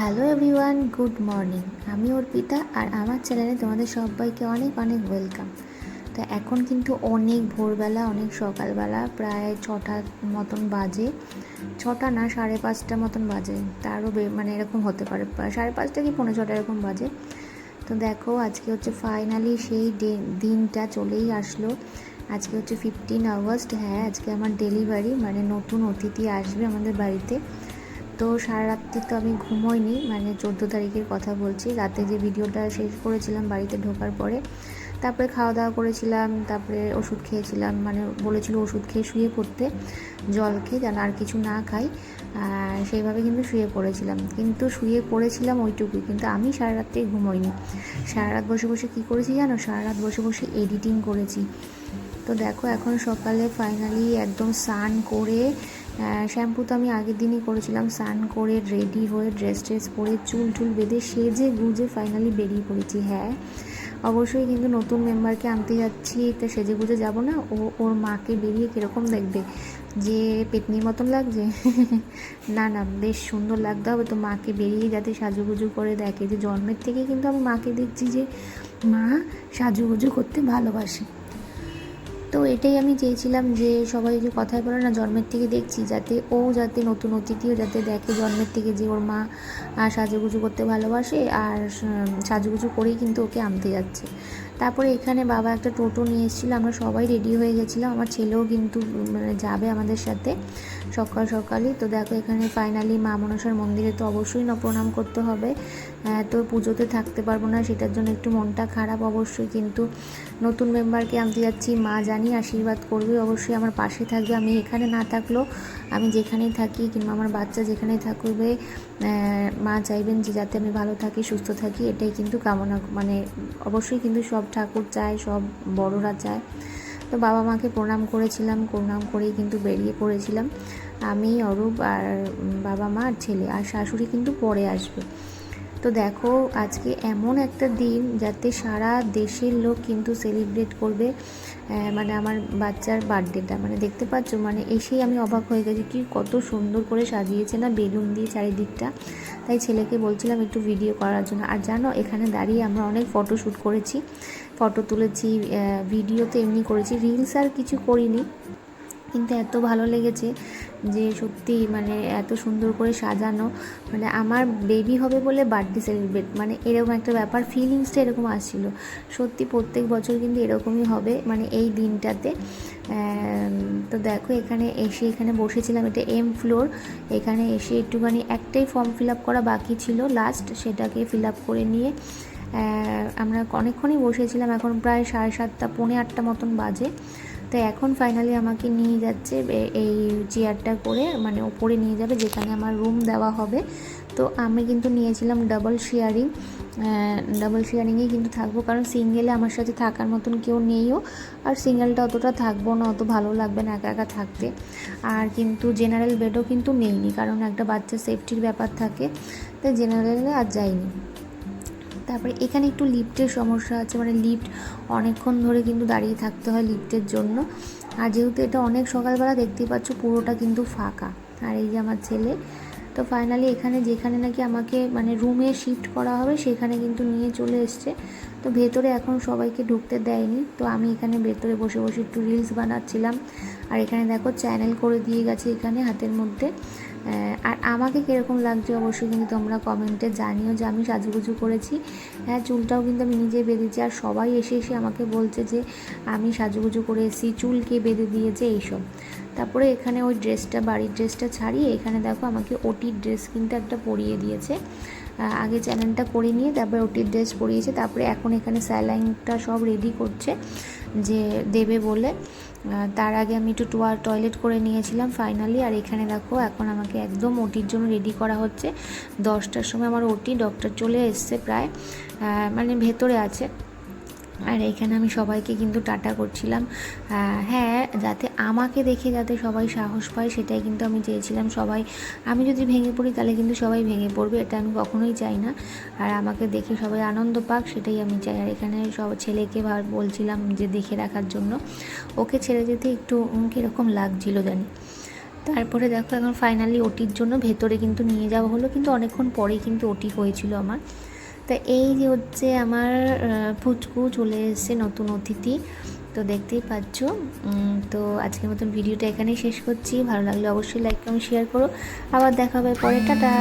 Hello everyone good morning আমি অর্পিতা আর আমার চ্যানেলে তোমাদের সবাইকে অনেক অনেক ওয়েলকাম তো এখন কিন্তু অনেক ভোরবেলা, অনেক সকালবেলা, প্রায় ছটার মতন বাজে। ছটা না, সাড়ে পাঁচটা মতন বাজে। তারও মানে এরকম হতে পারে। সাড়ে পাঁচটা কি পনেরো ছটা এরকম বাজে। তো দেখো, আজকে হচ্ছে ফাইনালি সেই দিনটা চলেই আসলো। আজকে হচ্ছে ফিফটিন আগস্ট। হ্যাঁ আজকে আমার ডেলিভারি মানে নতুন অতিথি আসবে আমাদের বাড়িতে। তো সারা রাত্রি তো আমি ঘুমোইনি মানে চোদ্দ তারিখের কথা বলছি। রাতে যে ভিডিওটা শেষ করেছিলাম বাড়িতে ঢোকার পরে, তারপরে খাওয়া দাওয়া করেছিলাম, তারপরে ওষুধ খেয়েছিলাম মানে বলেছিল ওষুধ খেয়ে শুয়ে পড়তে, জল খেয়ে যেন আর কিছু না খাই সেইভাবে কিন্তু শুয়ে পড়েছিলাম। কিন্তু শুয়ে পড়েছিলাম ওইটুকুই, কিন্তু আমি সারা রাত্রি ঘুমোইনি। সারা রাত বসে বসে কী করেছি জানো? সারা রাত বসে বসে এডিটিং করেছি। তো দেখো, এখন সকালে ফাইনালি একদম স্নান করে শ্যাম্পু তো আমি আগের দিনই করেছিলাম, স্নান করে রেডি হয়ে ড্রেস ট্রেস পরে চুল টুল বেঁধে সেজে গুজে ফাইনালি বেরিয়ে পড়েছি হ্যাঁ। অবশ্যই কিন্তু নতুন মেম্বারকে আনতে যাচ্ছি, তো সেজে গুজে যাব না। ও, ওর মাকে বেরিয়ে কীরকম দেখবে? যে পেতনির মতন লাগছে? না না, বেশ সুন্দর লাগতে হবে তো মাকে বেরিয়ে যাতে সাজুগুজু করে দেখে। যে জন্মের থেকে কিন্তু আমি মাকে দেখছি যে মা সাজুগুজু করতে ভালোবাসে। তো এটাই আমি চেয়েছিলাম যে সবাই যে কথায় বলে না, জন্মের থেকে দেখছি যাতে ও যাতে নতুন অতিথিও যাতে দেখে জন্মের থেকে যে ওর মা সাজুগুজু করতে ভালোবাসে আর সাজুগুজু করেই কিন্তু ওকে আনতে যাচ্ছে। তারপরে এখানে বাবা একটা টোটো নিয়ে এসেছিল, আমরা সবাই রেডি হয়ে গেছিলাম আমার ছেলেও কিন্তু মানে যাবে আমাদের সাথে সকাল সকালই। তো দেখো এখানে ফাইনালি মা মনসার মন্দিরে তো অবশ্যই না প্রণাম করতে হবে। তো পুজোতে থাকতে পারব না, সেটার জন্য একটু মনটা খারাপ অবশ্যই, কিন্তু নতুন মেম্বারকে আনতে যাচ্ছি, মা জানি আশীর্বাদ করবে, অবশ্যই আমার পাশে থাকবে। আমি এখানে না থাকলেও আমি যেখানেই থাকি কিংবা আমার বাচ্চা যেখানেই থাকবে মা চাইবেন যে যাতে আমি ভালো থাকি, সুস্থ থাকি, এটাই কিন্তু কামনা মানে অবশ্যই কিন্তু সব ঠাকুর চায় সব বড়রা চায় তো বাবা মাকে প্রণাম করেছিলাম, প্রণাম করেই কিন্তু বেরিয়ে পড়েছিলাম। আমি অরূপ আর বাবা মা আর ছেলে, আর শাশুড়ি কিন্তু পরে আসবে। তো দেখো, আজকে এমন একটা দিন যাতে সারা দেশের লোক কিন্তু সেলিব্রেট করবে মানে আমার বাচ্চার বার্থডেটা মানে দেখতে পাচ্ছ মানে এসেই আমি অবাক হয়ে গেছি, কি কত সুন্দর করে সাজিয়েছে না বেলুন দিয়ে চারিদিকটা। তাই ছেলেকে বলছিলাম একটু ভিডিও করার জন্য। আর জানো, এখানে দাঁড়িয়ে আমরা অনেক ফটো শ্যুট করেছি। ফটো তুলেছি ভিডিও তো এমনি করেছি। রিলস আর কিছু করিনি। কিন্তু এত ভালো লেগেছে যে সত্যি মানে এত সুন্দর করে সাজানো। মানে আমার বেবি হবে বলে বার্থডে সেলিব্রেট মানে এরকম একটা ব্যাপার ফিলিংসটা এরকম আসছিল। সত্যি প্রত্যেক বছর কিন্তু এরকমই হবে মানে এই দিনটাতে। তো দেখো, এখানে এসে এখানে বসেছিলাম, এটা এম ফ্লোর এখানে এসে একটুখানি একটাই ফর্ম ফিল আপ করা বাকি ছিল লাস্ট সেটাকে ফিল আপ করে নিয়ে। আমরা অনেকক্ষণই বসেছিলাম, এখন প্রায় সাড়ে সাতটা, পৌনে আটটা মতন বাজে। তো এখন ফাইনালি আমাকে নিয়ে যাচ্ছে এই চেয়ারটা করে মানে ওপরে নিয়ে যাবে, যেখানে আমার রুম দেওয়া হবে। তো আমি কিন্তু নিয়েছিলাম ডাবল শেয়ারিং ডাবল শেয়ারিংয়েই কিন্তু থাকব, কারণ সিঙ্গেলে আমার সাথে থাকার মতন কেউ নেইও। আর সিঙ্গেলটা অতটা থাকব না, অত ভালো লাগবে না একা একা থাকতে। আর কিন্তু জেনারেল বেডও কিন্তু নেইনি, কারণ একটা বাচ্চার সেফটির ব্যাপার থাকে, তাই জেনারেলে আর যাইনি। তারপরে এখানে একটু লিফটের সমস্যা আছে মানে লিফ্ট অনেকক্ষণ ধরে কিন্তু দাঁড়িয়ে থাকতে হয় লিফ্টের জন্য। আর যেহেতু এটা অনেক সকালবেলা, দেখতেই পাচ্ছ পুরোটা কিন্তু ফাঁকা। আর এই যে আমার ছেলে, তো ফাইনালি এখানে যেখানে নাকি আমাকে মানে রুমে শিফট করা হবে, সেখানে কিন্তু নিয়ে চলে এসছে। তো ভেতরে এখন সবাইকে ঢুকতে দেয়নি, তো আমি এখানে ভেতরে বসে বসে একটু রিলস বানাচ্ছিলাম। আর এখানে দেখো চ্যানেল করে দিয়ে গেছে এখানে হাতের মধ্যে। আর আমাকে কীরকম লাগছে অবশ্যই কিন্তু তোমরা কমেন্টে জানিও যে আমি সাজুগুজু করেছি। হ্যাঁ চুলটাও কিন্তু আমি নিজে বেঁধেছি আর সবাই এসে এসে আমাকে বলছে যে আমি সাজুগুজু করে এসেছি চুলকে বেঁধে দিয়েছে এইসব। তারপরে এখানে ওই ড্রেসটা, বাড়ির ড্রেসটা ছাড়িয়ে এখানে দেখো আমাকে ওটির ড্রেস কিন্তু একটা পরিয়ে দিয়েছে। আগে চ্যানেলটা করে নিয়ে তারপরে ওটির ড্রেস পরিয়েছে, তারপরে এখন এখানে স্যালাইনটা সব রেডি করছে যে দেবে বলে। তার আগে আমি একটু টোয়ার টয়লেট করে নিয়েছিলাম ফাইনালি আর এখানে দেখো এখন আমাকে একদম ওটির জন্য রেডি করা হচ্ছে। দশটার সময় আমার ওটি ডক্টর চলে এসছে প্রায় মানে ভেতরে আছে। আর এখানে আমি সবাইকে কিন্তু টাটা করছিলাম। হ্যাঁ যাতে আমাকে দেখে যাতে সবাই সাহস পায়, সেটাই কিন্তু আমি চেয়েছিলাম সবাই। আমি যদি ভেঙে পড়ি, তাহলে কিন্তু সবাই ভেঙে পড়বে, এটা আমি কখনোই চাই না। আর আমাকে দেখে সবাই আনন্দ পাক, সেটাই আমি চাই। আর এখানে সব ছেলেকে বলছিলাম যে দেখে রাখার জন্য। ওকে ছেড়ে যেতে একটু কীরকম লাগছিল জানি। তারপরে দেখো, এখন ফাইনালি ওটির জন্য ভেতরে কিন্তু নিয়ে যাওয়া হলো। কিন্তু অনেকক্ষণ পরেই কিন্তু ওটি হয়েছিল আমার। তা এই যে হচ্ছে আমার ফুচকু চলে এসেছে নতুন অতিথি। তো দেখতেই পাচ্ছ। তো আজকের মতন ভিডিওটা এখানেই শেষ করছি। ভালো লাগলে অবশ্যই লাইক কমেন্ট শেয়ার করো। আবার দেখা হবে পরে। টাটা!